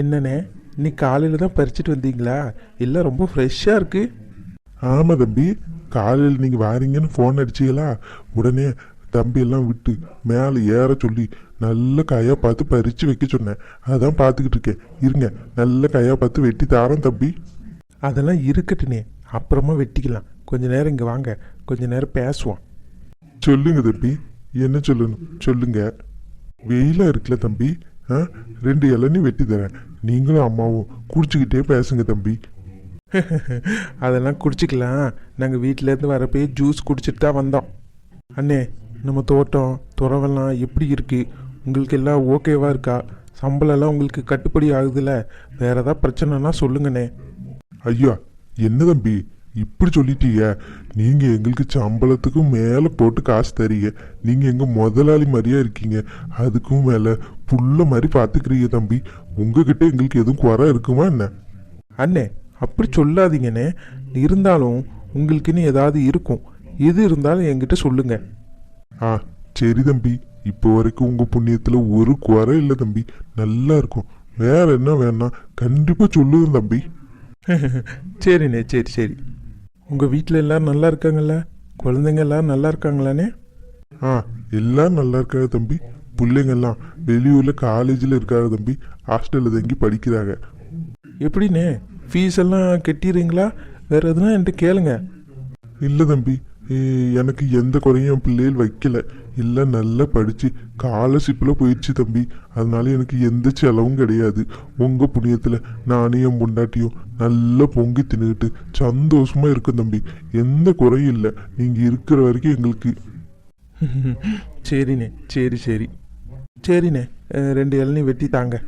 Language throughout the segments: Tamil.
என்னண்ணே இன்னைக்கு காலையில் தான் பறிச்சிட்டு வந்தீங்களா? எல்லாம் ரொம்ப ஃப்ரெஷ்ஷாக இருக்கு. ஆமாம் தம்பி காலையில் நீங்கள் வாரீங்கன்னு ஃபோன் அடிச்சீங்களா உடனே தம்பி எல்லாம் விட்டு மேலே ஏற சொல்லி நல்ல காயாக பார்த்து பறித்து வைக்க சொன்னேன். அதான் பார்த்துக்கிட்டு இருக்கேன். இருங்க நல்ல காயாக பார்த்து வெட்டி தாரேன் தம்பி. அதெல்லாம் இருக்கட்டுண்ணே அப்புறமா வெட்டிக்கலாம். கொஞ்ச நேரம் இங்கே வாங்க. கொஞ்ச நேரம் பேசுவோம். சொல்லுங்க தம்பி என்ன சொல்லணும்? சொல்லுங்க. வெயிலாக இருக்குல்ல தம்பி? ரெண்டு இளநீ வெட்டி தரேன். நீங்களும் அம்மாவும் குடிச்சுக்கிட்டே பேசுங்க தம்பி. அதெல்லாம் குடிச்சிக்கலாம். நாங்கள் வீட்டிலேருந்து வரப்பே ஜூஸ் குடிச்சிட்டு தான் வந்தோம். அண்ணே நம்ம தோட்டம் துறவெல்லாம் எப்படி இருக்கு? உங்களுக்கு எல்லாம் ஓகேவா இருக்கா? சம்பளம்லாம் உங்களுக்கு கட்டுப்படி ஆகுதுல்ல வேற ஏதாவது பிரச்சனைனா சொல்லுங்கண்ணே. ஐயா என்ன தம்பி? இப்படி சொல்லிட்டீங்க. நீங்க எங்களுக்கு சம்பளத்துக்கும் மேல போட்டு காசு தரீங்க. நீங்க எங்க முதலாளி மாதிரியா இருக்கீங்க. அதுக்கும் மேல புள்ள மாதிரி பாத்துக்கிறீங்க தம்பி. உங்ககிட்ட எங்களுக்கு எதுவும் குறை இருக்குமா என்ன? அண்ணே அப்படி சொல்லாதீங்கண்ணே. இருந்தாலும் உங்களுக்குன்னு ஏதாவது இருக்கும். எது இருந்தாலும் என்கிட்ட சொல்லுங்க. ஆ சரி தம்பி. இப்போ வரைக்கும் உங்க புண்ணியத்துல ஒரு குறை இல்லை தம்பி. நல்லா இருக்கும். வேற என்ன வேணாம் கண்டிப்பா சொல்லுங்க தம்பி. சரிண்ணே சரி சரி. உங்கள் வீட்டில் எல்லாரும் நல்லா இருக்காங்கல்ல? குழந்தைங்க எல்லாரும் நல்லா இருக்காங்களாண்ணே ஆ எல்லாம் நல்லா இருக்காங்க தம்பி. பிள்ளைங்கெல்லாம் வெளியூர்ல காலேஜில் இருக்காங்க தம்பி. ஹாஸ்டலில் தங்கி படிக்கிறாங்க. எப்படிண்ணே? ஃபீஸ் எல்லாம் கட்டிடுறீங்களா? வேற எதுனா என்கிட்ட கேளுங்க. இல்லை தம்பி. எனக்கு எந்த குறையும் என் பிள்ளைகள் வைக்கல. எல்லாம் நல்லா படித்து ஸ்காலர்ஷிப்பில் போயிடுச்சு தம்பி. அதனால எனக்கு எந்த செலவும் கிடையாது. உங்கள் புண்ணியத்தில் நானும் என் பொண்டாட்டியும் நல்லா பொங்கி தின்னுக்கிட்டு சந்தோஷமாக இருக்கும் தம்பி. எந்த குறையும் இல்லை. நீங்கள் இருக்கிற வரைக்கும் எங்களுக்கு. சரிண்ணே சரி சரி. சரிண்ணே ரெண்டு இளநீ வெட்டி தாங்க.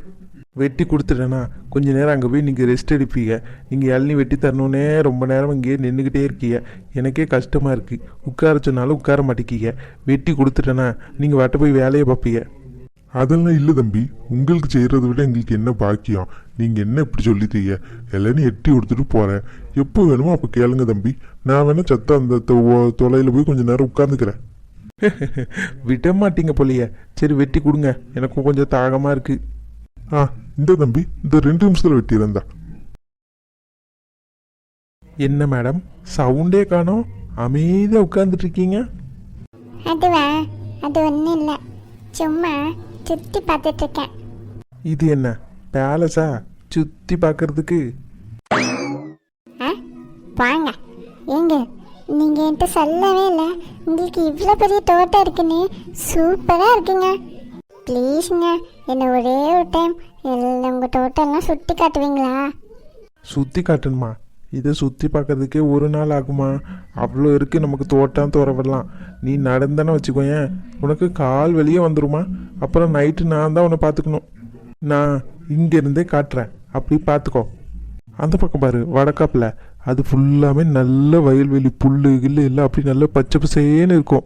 வெட்டி கொடுத்துட்டேண்ணா கொஞ்ச நேரம் அங்கே போய் நீங்கள் ரெஸ்ட் எடுப்பீங்க. நீங்கள் இளநீ வெட்டி தரணுன்னே ரொம்ப நேரம் இங்கேயே நின்றுக்கிட்டே இருக்கீங்க. எனக்கே கஷ்டமாக இருக்குது உட்கார சொன்னாலும் உட்கார மாட்டேங்கிங்க வெட்டி கொடுத்துட்டேண்ணா நீங்கள் வாட்ட போய் வேலையை பார்ப்பீங்க. அதெல்லாம் இல்லை தம்பி. உங்களுக்கு செய்கிறத விட எங்களுக்கு என்ன பாக்கியம்? நீங்கள் என்ன இப்படி சொல்லித்தீங்க எல்லாரும் எட்டி கொடுத்துட்டு போகிறேன் எப்போ வேணுமோ அப்போ கேளுங்க தம்பி. நான் வேணா சத்த அந்த தொலையில் போய் கொஞ்சம் நேரம் உட்காந்துக்கிறேன் விட மாட்டீங்க போலியே. சரி வெட்டி கொடுங்க. எனக்கும் கொஞ்சம் தாகமாக இருக்குது ஆ இந்த தம்பி இந்த ரெண்டு நிமிஷத்தில் வெட்டியிருந்தா என்ன மேடம் சவுண்டே காணோம். அமைதியாக உட்காந்துட்டு இருக்கீங்க அதுவா அது ஒன்றும் இல்லை. சும்மா சுற்றி பார்த்துட்ருக்கேன். இது என்ன பேலஸா சுற்றி பார்க்கறதுக்கு? ஆ வாங்க. ஏங்க நீங்கள் என்கிட்ட சொல்லவே இல்லை. உங்களுக்கு இவ்வளோ பெரிய தோட்டம் இருக்குன்னு சூப்பராக இருக்குங்க. ப்ளீஸுங்க என்னை ஒரே ஒரு டைம் எல்லாம் உங்கள் தோட்டம்லாம் சுற்றி காட்டுவீங்களா? சுற்றி காட்டணுமா? இதை சுற்றி பார்க்கறதுக்கே ஒரு நாள் ஆகுமா? அவ்வளோ இருக்குது நமக்கு தோட்டம் துறவெல்லாம். நீ நடந்தேன்னு வச்சுக்கோயேன் உனக்கு கால் வெளியே வந்துருமா? அப்புறம் நைட்டு நான் தான் உன்னை பார்த்துக்கணும். நான் இங்கேருந்தே காட்டுறேன். அப்படி பார்த்துக்கோ. அந்த பக்கம் பாரு வடக்காப்பில். அது ஃபுல்லாமே நல்ல வயல்வெளி புல்லு கில்லு எல்லாம் அப்படி நல்ல பச்சை பசேன்னு இருக்கும்.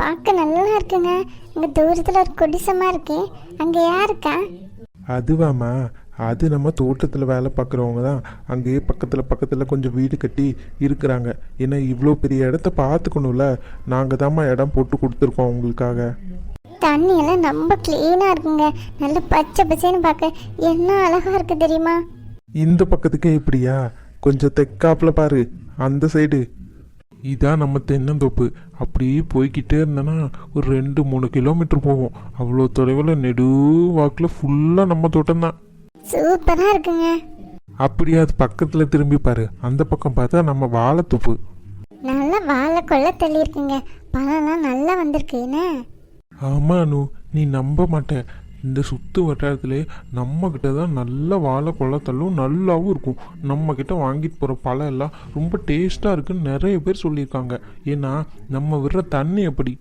பார்க்க நல்லா இருக்குங்க. இங்கே தூரத்தில் ஒரு குடிசமாக இருக்கு. அங்கே யார் இருக்கா அதுவாம்மா. அது நம்ம தோட்டத்தில் வேலை பார்க்குறவங்க தான். அங்கேயே பக்கத்தில் பக்கத்தில் கொஞ்சம் வீடு கட்டி இருக்கிறாங்க. ஏன்னா இவ்வளோ பெரிய இடத்த பார்த்துக்கணும்ல. நாங்கள் தாம்மா இடம் போட்டு கொடுத்துருக்கோம் உங்களுக்காக தண்ணியெல்லாம் ரொம்ப க்ளீனாக இருக்குங்க. நல்ல பச்சை பச்சைன்னு பார்க்க என்ன அழகாக இருக்கு தெரியுமா? இந்த பக்கத்துக்கே இப்படியா? கொஞ்சம் தெக்காப்புல பாரு. அந்த சைடு இதான் நம்ம தென்னந்தோப்பு. அப்படியே போய்க்கிட்டே இருந்தேன்னா ஒரு ரெண்டு மூணு கிலோமீட்டர் போவோம். அவ்வளோ தொலைவில் நெடு வாக்கில் ஃபுல்லாக நம்ம தோட்டம் தான். சூப்பராக இருக்குங்க. அப்படியே அது பக்கத்தில் திரும்பி பாரு. அந்த பக்கம் பார்த்தா நம்ம வாழைத்தோப்பு. நல்லா வாழை கொள்ள தள்ளியிருக்குங்க. பழம்லாம் நல்லா வந்திருக்கு என்ன? ஆமா அனு. நீ நம்ப மாட்ட. இந்த சுற்று வட்டாரத்திலே நம்மக்கிட்ட தான் நல்ல வாழை கொள்ளத்தள்ளும் நல்லாவும் இருக்கும். நம்மக்கிட்ட வாங்கிட்டு போகிற பழம் எல்லாம் ரொம்ப டேஸ்ட்டாக இருக்குன்னு நிறைய பேர் சொல்லியிருக்காங்க. ஏன்னா நம்ம விடுற தண்ணி எப்படி?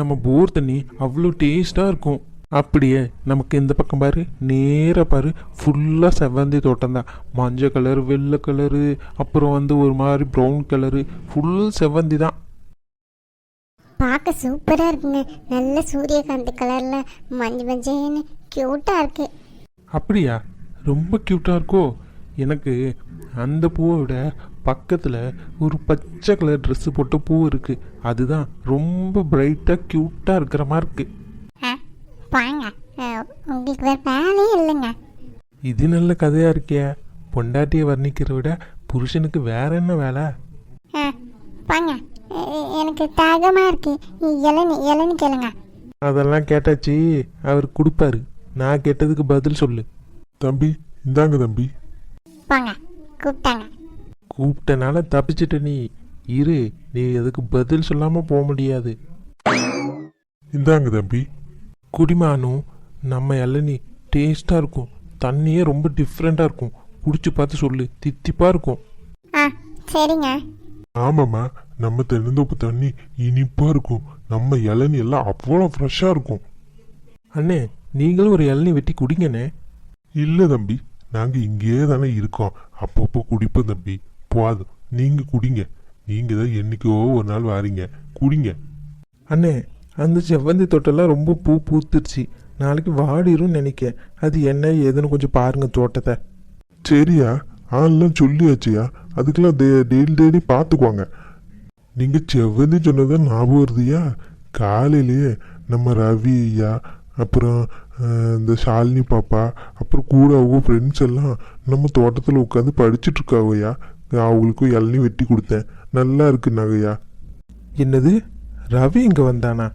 நம்ம போர் தண்ணி அவ்வளோ டேஸ்ட்டாக இருக்கும். அப்படியே நமக்கு இந்த பக்கம் பாரு நேராக பாரு ஃபுல்லாக செவ்வந்தி தோட்டம் தான். மஞ்சள் கலர் வெள்ளை கலரு அப்புறம் வந்து ஒரு மாதிரி ப்ரௌன் கலரு ஃபுல் செவ்வந்தி தான். பார்க்க சூப்பராக இருக்குங்க. நல்ல சூரியகாந்தி கலரில் மஞ்சள் மஞ்சள்னு க்யூட்டாக இருக்கு. அப்படியா? ரொம்ப க்யூட்டாக இருக்கோ? எனக்கு அந்த பூவை விட பக்கத்தில் ஒரு பச்சை கலர் ட்ரெஸ்ஸு போட்ட பூ இருக்குது அதுதான் ரொம்ப பிரைட்டாக க்யூட்டாக இருக்கிற மாதிரி இருக்குது வாங்க. உங்களுக்கு வேறு வேலையே இல்லைங்க. இது நல்ல கதையாக இருக்கே. பொண்டாட்டியை வர்ணிக்கிறத விட புருஷனுக்கு வேற என்ன வேலை? வாங்க. எ- எனக்கு தாகமாக இருக்கு. இளநி இளநி கேளுங்க. அதெல்லாம் கேட்டாச்சு அவர் கொடுப்பாரு. நான் கேட்டதுக்கு பதில் சொல்லு. தம்பி இந்தாங்க தம்பி. கூப்பிட்டாங்க. கூப்பிட்டனால தப்பிச்சிட்ட நீ. இரு நீ அதுக்கு பதில் சொல்லாமல் போக முடியாது. இந்தாங்க தம்பி. குடிமானு நம்ம இளநீ டேஸ்ட்டாக இருக்கும். தண்ணியே ரொம்ப டிஃப்ரெண்ட்டாக இருக்கும். குடிச்சு பார்த்து சொல்லு. தித்திப்பாக இருக்கும். ஆ சரிங்க. ஆமாம்மா. நம்ம தென்னந்தோப்பு தண்ணி இனிப்பா இருக்கும். நம்ம இளநீ எல்லாம் அவ்வளோ ஃப்ரெஷ்ஷாக இருக்கும். அண்ணே நீங்களும் ஒரு இளநீ வெட்டி குடிங்கண்ணே. இல்லை தம்பி நாங்கள் இங்கேயே தானே இருக்கோம். அப்பப்போ குடிப்போம் தம்பி. போதும் நீங்கள் குடிங்க. நீங்கள் தான் என்னைக்கோ ஒரு நாள் வாரீங்க. குடிங்க. அண்ணே அந்த செவ்வந்தி தோட்டம்லாம் ரொம்ப பூ பூத்துருச்சு. நாளைக்கு வாடிரும் நினைக்க அது என்ன ஏதுன்னு கொஞ்சம் பாருங்க தோட்டத்தை. சரியா ஆள்லாம் சொல்லியாச்சியா? அதுக்கெல்லாம் டெய்லி டெய்லி பார்த்துக்குவாங்க. நீங்கள் செவ்வந்தி சொன்னதை ஞாபகம் வருதுயா காலையிலேயே நம்ம ரவி ஐயா அப்புறம் இந்த ஷாலினி பாப்பா அப்புறம் கூட அவங்க ஃப்ரெண்ட்ஸ் எல்லாம் நம்ம தோட்டத்தில் உட்காந்து படிச்சுட்டு அவங்களுக்கும் இளநீ வெட்டி கொடுத்தேன். நல்லா இருக்கு நகையா என்னது? ரவி இங்கே வந்தானா?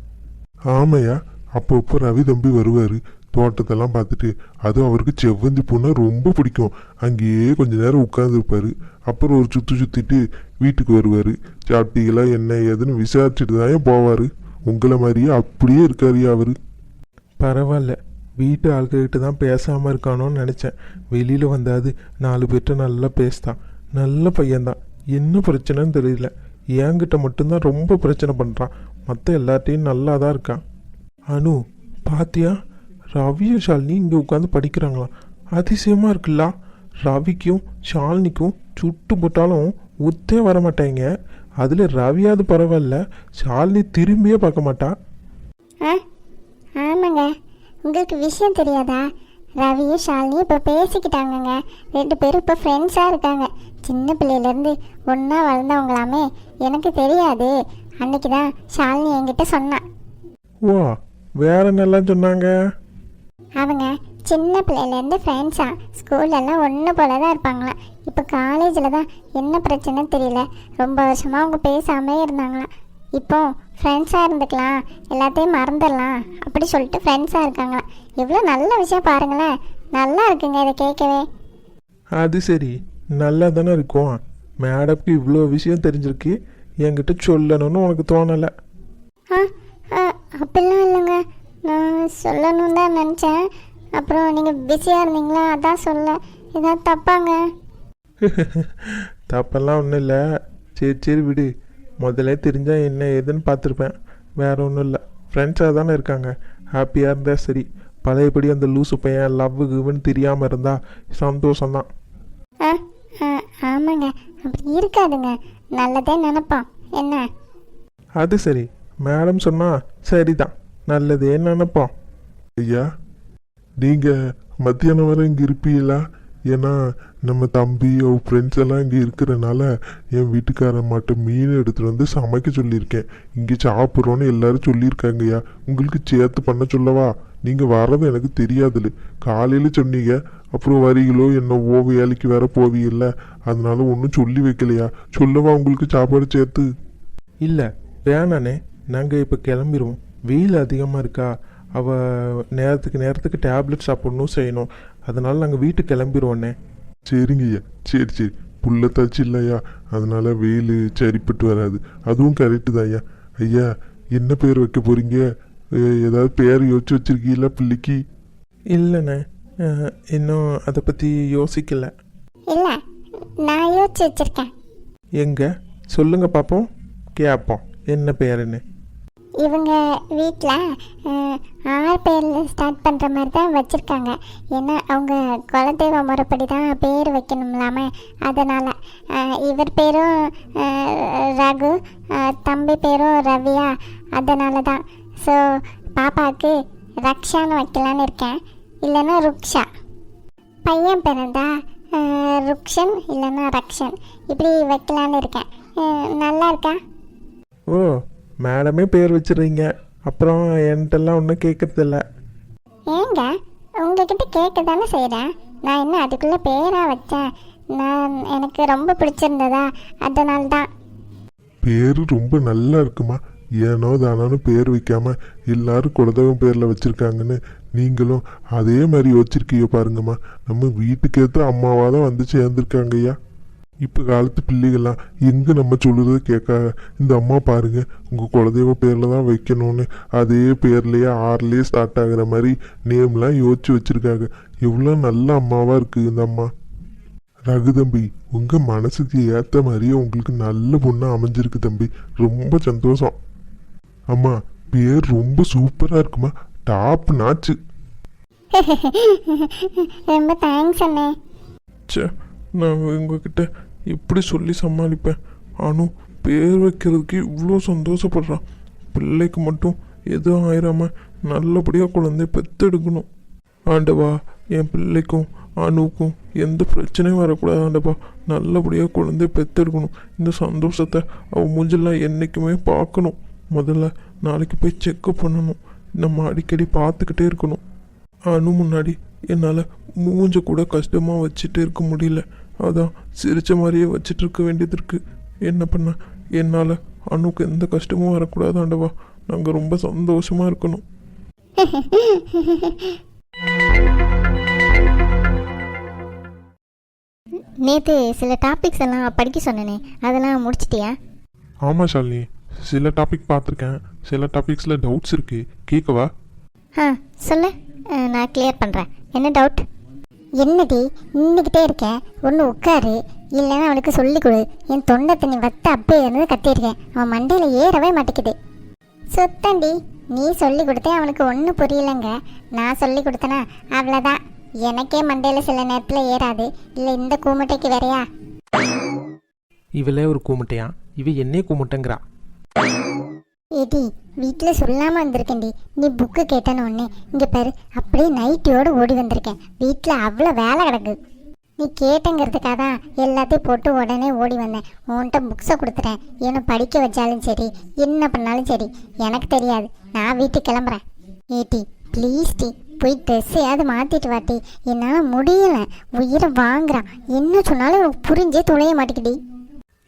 ஆமையா அப்பப்போ ரவி தம்பி வருவார். தோட்டத்தெல்லாம் பார்த்துட்டு அதுவும் அவருக்கு செவ்வந்தி பூனா ரொம்ப பிடிக்கும். அங்கேயே கொஞ்ச நேரம் உட்காந்துருப்பாரு அப்புறம் ஒரு சுற்றி சுற்றிட்டு வீட்டுக்கு வருவார். சாப்பிட்டீங்களா என்ன ஏதுன்னு விசாரிச்சுட்டு தான் போவார். உங்களை மாதிரியே அப்படியே இருக்காருயா அவர். பரவாயில்ல. வீட்டு ஆள்கிட்ட தான் பேசாமல் இருக்கானோன்னு நினச்சேன். வெளியில் வந்தாது நாலு பேர்கிட்ட நல்லா பேசுதான். நல்ல பையன்தான். என்ன பிரச்சனைன்னு தெரியல. என்கிட்ட மட்டும்தான் ரொம்ப பிரச்சனை பண்ணுறான் மற்ற எல்லார்ட்டையும் நல்லா தான் இருக்கான். அனு பாத்தியா? ரவியும் ஷாலினி இங்கே உட்காந்து படிக்கிறாங்களாம் அதிசயமாக இருக்குல்ல. ரவிக்கும் ஷாலினிக்கும் சுட்டு போட்டாலும் ஒத்தே வர மாட்டாங்க அதில் ரவியாவது பரவாயில்ல ஷாலினி திரும்பியே பார்க்க மாட்டா. ஆ ஆமாங்க. உங்களுக்கு விஷயம் தெரியாதா? ரவியும் ஷாலினியும் இப்போ பேசிக்கிட்டாங்கங்க. ரெண்டு பேரும் இப்போ ஃப்ரெண்ட்ஸாக இருக்காங்க. சின்ன பிள்ளையிலேருந்து ஒன்றா வளர்ந்தவங்களாமே எனக்கு தெரியாது. அன்னைக்கு தான் ஷாலினி என்கிட்ட சொன்னான் ஓ வேற என்னெல்லாம் சொன்னாங்க? அவங்க சின்ன பிள்ளையிலேருந்து ஃப்ரெண்ட்ஸா ஸ்கூல்லலாம் ஒன்று போல தான் இருப்பாங்களாம் இப்போ காலேஜில் தான் என்ன பிரச்சனைன்னு தெரியல. ரொம்ப வருஷமாக அவங்க பேசாமே இருந்தாங்களாம். இப்போ ஃப்ரெண்ட்ஸாக இருந்துக்கலாம். எல்லாத்தையும் மறந்துடலாம். அப்படி சொல்லிட்டு ஃப்ரெண்ட்ஸாக இருக்காங்களாம். எவ்வளோ நல்ல விஷயம் பாருங்களேன். நல்லா இருக்குங்க இதை கேட்கவே. அது சரி. நல்லா தானே இருக்கும். மேடம்க்கு இவ்வளோ விஷயம் தெரிஞ்சிருக்கு. என்கிட்ட சொல்லணும்னு உனக்கு தோணலை. ஆ ஆ, அப்படிலாம் இல்லைங்க. நான் சொல்லணும் தான் நினச்சேன். அப்புறம் நீங்கள் பிஸியாக இருந்தீங்களா? அதான் சொல்ல. ஏதாவது தப்பாங்க? தப்பெல்லாம் ஒன்றும் இல்லை. சரி சரி விடு. முதல்ல தெரிஞ்சால் என்ன ஏதுன்னு பார்த்துருப்பேன். வேற ஒன்றும் இல்லை. ஃப்ரெண்ட்ஸாக தானே இருக்காங்க. ஹாப்பியாக இருந்தால் சரி. பழையபடி அந்த லூசு பையன் லவ் கிவ்னு தெரியாமல் இருந்தால் சந்தோஷம்தான். ஆமாங்க. அப்படி இருக்காதுங்க. நல்லதே நினைப்போம். என்ன? அது சரி. மேடம் சொன்னால் சரிதான். நல்லதே நினைப்போம். ஐயா நீங்கள் மத்தியானம் வரை இங்கே இருப்பீங்களா? ஏன்னா நம்ம தம்பி அவ ஃப்ரெண்ட்ஸ் எல்லாம் இங்கே இருக்கிறனால என் வீட்டுக்காரன் மட்டும் மீன் எடுத்துகிட்டு வந்து சமைக்க சொல்லியிருக்கேன். இங்கே சாப்பிட்றோன்னு எல்லாரும் சொல்லியிருக்காங்கய்யா உங்களுக்கு சேர்த்து பண்ண சொல்லவா? நீங்கள் வர்றது எனக்கு தெரியாதுல்ல காலையில் சொன்னீங்க அப்புறம் வரீங்களோ என்னவோ வேலைக்கு வேற போவீங்கல்ல. அதனால ஒன்றும் சொல்லி வைக்கலையா? சொல்லவா உங்களுக்கு சாப்பாடு சேர்த்து? இல்லை வேணாண்ணே நாங்கள் இப்போ கிளம்பிடுவோம் வெயில் அதிகமாக இருக்கா? அவள் நேரத்துக்கு நேரத்துக்கு டேப்லெட் சாப்பிடணும் செய்யணும். அதனால நாங்கள் வீட்டுக்கு கிளம்பிடுவோண்ணே சரிங்கய்யா சரி சரி. புள்ளத்தாச்சு இல்லையா அதனால வெயில் சரிப்பட்டு வராது. அதுவும் கரெக்டு தான் ஐயா. ஐயா என்ன பேர் வைக்க போறீங்க? ஏ- ஏதாவது பேர் யோசிச்சு வச்சிருக்கீங்களா பிள்ளைக்கு? இல்லைண்ணே. இன்னும் அதை பற்றி யோசிக்கல. இல்லை நான் யோசிச்சு வச்சுருக்கேன். எங்கே? சொல்லுங்க பார்ப்போம் கேட்போம் என்ன பேருன்னு. இவங்க வீட்டில் ஆறு பேரில் ஸ்டார்ட் பண்ணுற மாதிரி தான் வச்சுருக்காங்க. ஏன்னா அவங்க குலதெய்வ முறைப்படி தான் பேர் வைக்கணும்லாம. அதனால் இவர் பேரும் ரகு தம்பி பேரும் ரவியா. அதனால தான் ஸோ பாப்பாவுக்கு ரக்ஷான்னு வைக்கலான்னு இருக்கேன். இல்லைன்னா ருக்ஷா. பையன் பிறந்தா ருக்ஷன் இல்லைன்னா ரக்ஷன். இப்படி வைக்கலான்னு இருக்கேன். நல்லா இருக்கா? ஓ மேடமே பேர் வச்சிடுறீங்க. அப்புறம் என்கிட்டலாம் ஒன்றும் கேட்கறதில்ல ஏங்க உங்ககிட்ட கேட்க தானே செய்கிறேன் நான் என்ன அதுக்குள்ளே பேராக வச்சேன்? நான் எனக்கு ரொம்ப பிடிச்சிருந்ததா? அதனால தான் பேரு ரொம்ப நல்லா இருக்குமா? ஏனோ தானோன்னு பேர் வைக்காம எல்லாரும் குலதெய்வம் பேர்ல வச்சிருக்காங்கன்னு நீங்களும் அதே மாதிரி யோசிச்சிருக்கீங்க பாருங்கம்மா. நம்ம வீட்டுக்கேற்ற அம்மாவா தான் வந்து சேர்ந்துருக்காங்க ஐயா இப்போ காலத்து பிள்ளைகள்லாம் எங்க நம்ம சொல்லுறத கேட்காக இந்த அம்மா பாருங்க உங்க குலதெய்வ பேர்ல தான் வைக்கணும்னு. அதே பேர்லயே ஆறுலயே ஸ்டார்ட் ஆகுற மாதிரி நேம்லாம் யோசிச்சு வச்சிருக்காங்க. எவ்வளோ நல்ல அம்மாவா இருக்கு இந்த அம்மா. ரகு தம்பி உங்க மனசுக்கு ஏத்த மாதிரியே உங்களுக்கு நல்ல பொண்ணா அமைஞ்சிருக்கு தம்பி. ரொம்ப சந்தோஷம். அம்மா பேர் ரொம்ப சூப்பரா இருக்குமா. டாப் நாச்சு ரொம்ப தேங்க்ஸ் அண்ணே. ச்சே நான் உங்ககிட்ட எப்படி சொல்லி சமாளிப்பேன்? அனு பேர் வைக்கிறதுக்கு இவ்வளோ சந்தோஷப்படுறான் பிள்ளைக்கு மட்டும் எதுவும் ஆயிராம நல்லபடியாக குழந்தைய பெத்தெடுக்கணும். ஆண்டவா என் பிள்ளைக்கும் அணுவுக்கும் எந்த பிரச்சனையும் வரக்கூடாது ஆண்டவா. நல்லபடியாக குழந்தைய பெத்தெடுக்கணும். இந்த சந்தோஷத்தை அவன் மூஞ்செல்லாம் என்றைக்குமே பார்க்கணும். முதல்ல நாளைக்கு போய் செக்கப் பண்ணணும். நம்ம அடிக்கடி பார்த்துக்கிட்டே இருக்கணும். அணு முன்னாடி என்னால் மூஞ்ச கூட கஷ்டமாக வச்சுட்டு இருக்க முடியல. அதான் சிரிச்ச மாதிரியே வச்சுட்டு இருக்க வேண்டியது இருக்கு. என்ன பண்ண? என்னால் அணுக்கு எந்த கஷ்டமும் வரக்கூடாது ஆண்டவா. நாங்கள் ரொம்ப சந்தோஷமாக இருக்கணும். நேற்று சில டாபிக்ஸ் எல்லாம் படிக்க சொன்னேனே அதெல்லாம் முடிச்சிட்டியா? ஆமாம் ஷாலினி. சில டாபிக் பார்த்துருக்கேன். சில டாபிக்ஸில் டவுட்ஸ் இருக்கு. கேட்கவா ஆ சொல்லு. அஹ், நான் கிளியர் பண்ணுறேன் என்ன டவுட் என்னடி நின்றுக்கிட்டே இருக்கேன் ஒன்று உட்காரு. இல்லைன்னா அவனுக்கு சொல்லிக் கொடு என் தொண்டை தண்ணி வத்த அப்பே இருந்து கத்தியிருக்கேன் அவன் மண்டையில் ஏறவே மாட்டேங்குது. சுத்தண்டி நீ சொல்லி கொடுத்தே அவனுக்கு ஒன்றும் புரியலைங்க. நான் சொல்லி கொடுத்தனா அவ்வளோதான் எனக்கே மண்டையில் சில நேரத்தில் ஏறாது. இல்லை இந்த கூமுட்டைக்கு வேறையா? இவளே ஒரு கூமுட்டையா? இவ என்னே கூமுட்டைங்கிறா. ஏடி வீட்டில் சொல்லாமல் வந்திருக்கேன்டி. நீ புக்கு கேட்டேன்னு ஒன்று இங்கே பாரு அப்படியே நைட்டியோடு ஓடி வந்திருக்கேன். வீட்டில் அவ்வளோ வேலை கிடக்கு. நீ கேட்டங்கிறதுக்காக தான் எல்லாத்தையும் போட்டு உடனே ஓடி வந்தேன். உன்கிட்ட புக்ஸை கொடுத்துட்டேன். என்னை படிக்க வச்சாலும் சரி என்ன பண்ணாலும் சரி எனக்கு தெரியாது. நான் வீட்டுக்கு கிளம்புறேன். ஏடி ப்ளீஸ் டி போய் ட்ரெஸ்ஸையாவது மாற்றிட்டு வாட்டி என்னால் முடியல. உயிரை வாங்குறான். என்ன சொன்னாலும் புரிஞ்சே துளைய மாட்டேங்குடி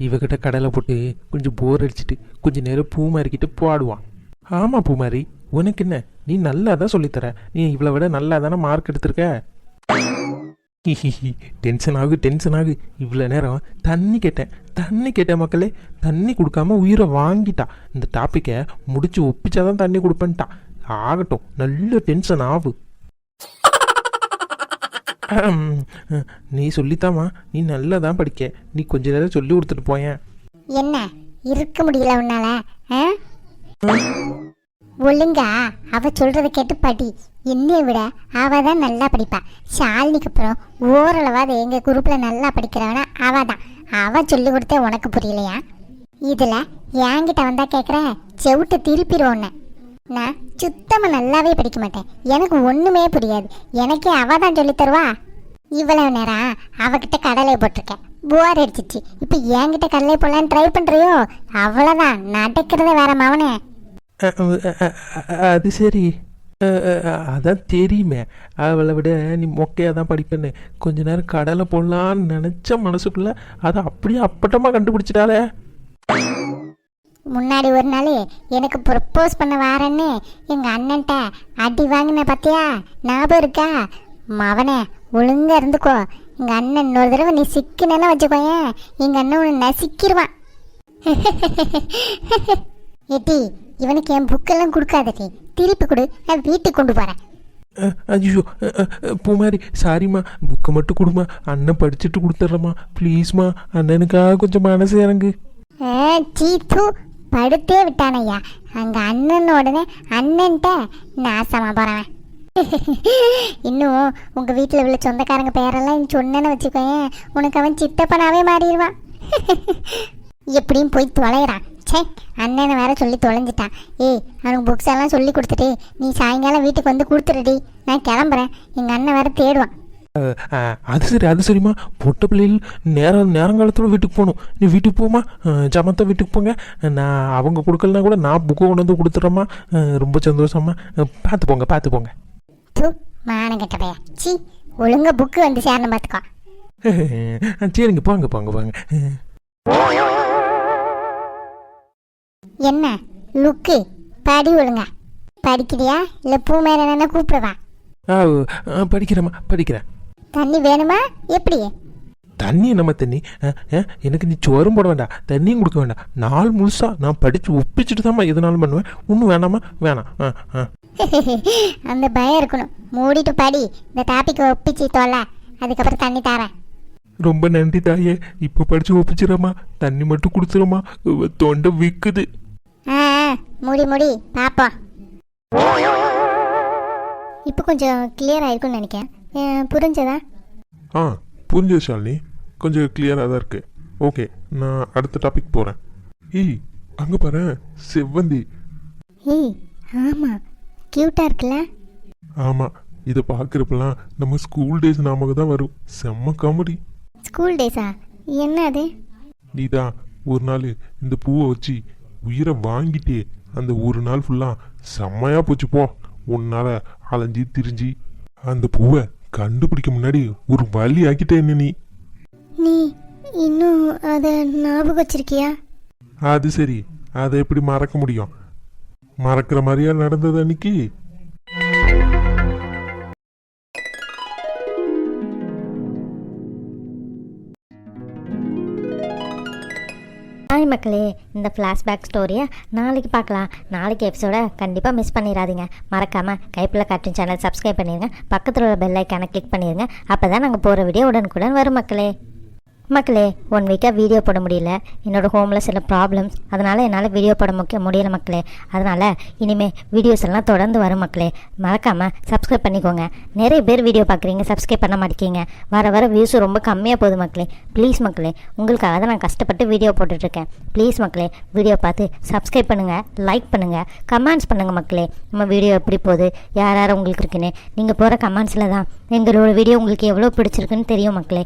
இவகிட்ட கடலை போட்டு கொஞ்சம் போர் அடிச்சிட்டு கொஞ்ச நேரம் பூ மாறிக்கிட்டு பாடுவான். ஆமாம் பூமாரி உனக்கு என்ன? நீ நல்லா தான் சொல்லித்தர? நீ இவளை விட நல்லா தானே மார்க் எடுத்திருக்க டென்ஷன் ஆகு டென்ஷன் ஆகு. இவ்வளோ நேரம் தண்ணி கேட்டேன். தண்ணி கேட்டேன் மக்களே தண்ணி கொடுக்காம உயிரை வாங்கிட்டா. இந்த டாப்பிக்கை முடிச்சு ஒப்பிச்சாதான் தண்ணி கொடுப்பேன்ட்டா. ஆகட்டும் நல்ல டென்ஷன் ஆகு. நீ சொல்லித்தாம்மா நீ நல்லா தான் படிக்க. நீ கொஞ்ச நேரம் சொல்லி கொடுத்துட்டு போயேன். என்ன? இருக்க முடியல உன்னால ஒழுங்கா அவ சொல்றதை கேட்டு படி. என்னைய விட அவ தான் நல்லா படிப்பா. ஷாலினிக்கு அப்புறம் ஓரளவாது எங்க குரூப்ல நல்லா படிக்கிறவனா அவ தான். அவ சொல்லி கொடுத்தே உனக்கு புரியலையா? இதுல என்கிட்ட வந்தா கேக்குற செவுட்டு திருப்பிடுவோன்னு நான் சுத்தமா நல்லாவே படிக்க மாட்டேன். எனக்கு ஒண்ணுமே புரியாது. எனக்கே அவ தான் சொல்லி தருவா. இவ்வளவு நேரம் அவகிட்ட கடலை போட்டிருக்கேன். போர் அடிச்சிச்சு. இப்போ என்கிட்ட கடலை போடலான்னு ட்ரை பண்றியோ? அவ்வளோதான் நடக்கிறத வேற மவனே. அது சரி. அதான் தெரியுமே. அவளை விட நீ மொக்கையாக தான் படிப்பேன்னு. கொஞ்ச நேரம் கடலை போடலான்னு நினச்ச மனசுக்குள்ள அதை அப்படியே அப்பட்டமாக கண்டுபிடிச்சிட்டாலே முன்னாடி ஒரு நாள் எனக்கு ப்ரப்போஸ் பண்ண வாரேன்னு எங்கள் அண்ணன்ட்ட அடி வாங்கின பார்த்தியா ஞாபகம் இருக்கா? மவனே ஒழுங்காக இருந்துக்கோ. எங்கள் அண்ணன் இன்னொரு தடவை நீ சிக்கினேன்னு வச்சுக்கோயேன். எங்கள் அண்ணன் உன்னை நசிக்கிடுவான் ஏட்டி இவனுக்கு என் புக்கெல்லாம் கொடுக்காதடி திருப்பி கொடு நான் வீட்டுக்கு கொண்டு போகிறேன் ஐயோ பூமாரி சாரிம்மா புக்கை மட்டும் கொடுமா அண்ணன் படிச்சுட்டு கொடுத்துட்றம்மா. ப்ளீஸ்மா அண்ணனுக்காக கொஞ்சம் மனசு இறங்கு. சீத்து படுத்தே விட்டானையா. அங்க அண்ணன் உடனே அண்ணன்ட்ட நாசமா போறவன். இன்னும் உங்க வீட்டில் உள்ள சொந்தக்காரங்க பேரெல்லாம் சொன்னேன்னு வச்சுக்கோயேன். உனக்கு அவன் சித்தப்பனாவே மாறிடுவான். எப்படியும் போய் தொலைகிறான் சே அண்ணனை வேற சொல்லி தொலைஞ்சிட்டான். ஏய் அவனுக்கு புக்ஸ் எல்லாம் சொல்லி கொடுத்துட்டு நீ சாயங்காலம் வீட்டுக்கு வந்து கொடுத்துருடி நான் கிளம்புறேன். எங்கள் அண்ணன் வேற தேடுவான். அது சரி அது சரிம்மா. பொட்ட பிள்ளைகள் நேரம் நேரங்காலத்தோட வீட்டுக்கு போகணும். நீ வீட்டுக்கு போமா ஜமத்த வீட்டுக்கு போங்க. நான் அவங்க கொடுக்கலனா கூட நான் புக்கை கொண்டு வந்து கொடுத்துட்றேம்மா. ரொம்ப சந்தோஷம்மா. பார்த்து போங்க பார்த்து போங்க. மானங்கெட்ட பையா சி ஒழுங்கா புக்கு வந்து சேரணும் பார்த்துக்கோ சரிங்க போங்க போங்க போங்க. என்ன? லுக்கு படி ஒழுங்கா. படிக்கிறியா? இல்லை பூ மேல என்ன கூப்பிடுவா? ஆ படிக்கிறேம்மா படிக்கிறேன். தண்ணி வேணுமா? எப்படி? தண்ணி என்னம்மா தண்ணி? எனக்கு நீ சோறும் போட வேண்டாம் தண்ணியும் கொடுக்க வேண்டாம். நாள் முழுசா நான் படித்து ஒப்பிச்சுட்டு தான்மா எதுனாலும் பண்ணுவேன். ஒன்றும் வேணாமா? வேணாம். அந்த பயம் இருக்கணும். மூடிட்டு படி. இந்த டாபிக் ஒப்பிச்சு தொலை. அதுக்கப்புறம் தண்ணி தரேன். ரொம்ப நன்றி தாயே. இப்போ படித்து ஒப்பிச்சிடம்மா தண்ணி மட்டும் கொடுத்துருமா தொண்டை விற்குது ஆ மூடி மூடி பாப்போம் இப்போ கொஞ்சம் கிளியர் ஆயிருக்கும்னு நினைக்கிறேன். புரிஞ்சதா? ஆ புரிஞ்சது ஷாலினி. கொஞ்சம் கிளியராக தான் இருக்கு. ஓகே நான் அடுத்த டாபிக் போகிறேன் ஏய் அங்கே பாரு செவ்வந்தி. ஏய் ஆமாம் க்யூட்டாக இருக்குல்ல? ஆமாம் இதை பார்க்குறப்பெல்லாம் நம்ம ஸ்கூல் டேஸ் ஞாபகம் தான் வரும். செம்ம காமெடி ஸ்கூல் டேஸா என்ன அது? நீதான் ஒரு நாள் இந்த பூவை வச்சு உயிரை வாங்கிட்டே அந்த ஒரு நாள் ஃபுல்லாக செம்மையாக போச்சு போ. உன்னால அலைஞ்சி திரிஞ்சு அந்த பூவை கண்டுபிடிக்க முன்னாடி ஒரு வழி ஆக்கிட்டே என்ன நீ. நீ இன்னும் அதை ஞாபகம் வச்சிருக்கியா? அது சரி. அதை எப்படி மறக்க முடியும்? மறக்கிற மாதிரியா நடந்தது அன்னைக்கு? ஹாய் மக்களே. இந்த ஃப்ளாஷ்பேக் ஸ்டோரியை நாளைக்கு பார்க்கலாம். நாளைக்கு எபிசோடை கண்டிப்பாக மிஸ் பண்ணிடாதீங்க மறக்காமல் கைப்பில் கார்ட்டூன் சேனல் சப்ஸ்கிரைப் பண்ணிடுங்க பக்கத்தில் உள்ள பெல் ஐக்கானை கிளிக் பண்ணிடுங்க அப்போ தான் நாங்கள் போகிற வீடியோ உடனுக்குடன் வரும் மக்களே. மக்களே ஒன் வீக்காக வீடியோ போட முடியல. என்னோடய ஹோமில் சில ப்ராப்ளம்ஸ் அதனால் என்னால் வீடியோ போட முக்க முடியல மக்களே. அதனால் இனிமேல் வீடியோஸ் எல்லாம் தொடர்ந்து வரும் மக்களே. மறக்காமல் சப்ஸ்கிரைப் பண்ணிக்கோங்க. நிறைய பேர் வீடியோ பார்க்குறீங்க சப்ஸ்கிரைப் பண்ண மாட்டேங்க வர வர வியூஸும் ரொம்ப கம்மியாக போகுது மக்களே. ப்ளீஸ் மக்களே உங்களுக்காக தான் நான் கஷ்டப்பட்டு வீடியோ போட்டுட்ருக்கேன் ப்ளீஸ் மக்களே வீடியோ பார்த்து சப்ஸ்கிரைப் பண்ணுங்கள் லைக் பண்ணுங்கள் கமெண்ட்ஸ் பண்ணுங்கள் மக்களே. நம்ம வீடியோ எப்படி போகுது? யார் யார் உங்களுக்கு இருக்குன்னு. நீங்கள் போகிற கமெண்ட்ஸில் தான் எங்களோட வீடியோ உங்களுக்கு எவ்வளோ பிடிச்சிருக்குன்னு தெரியும் மக்களே.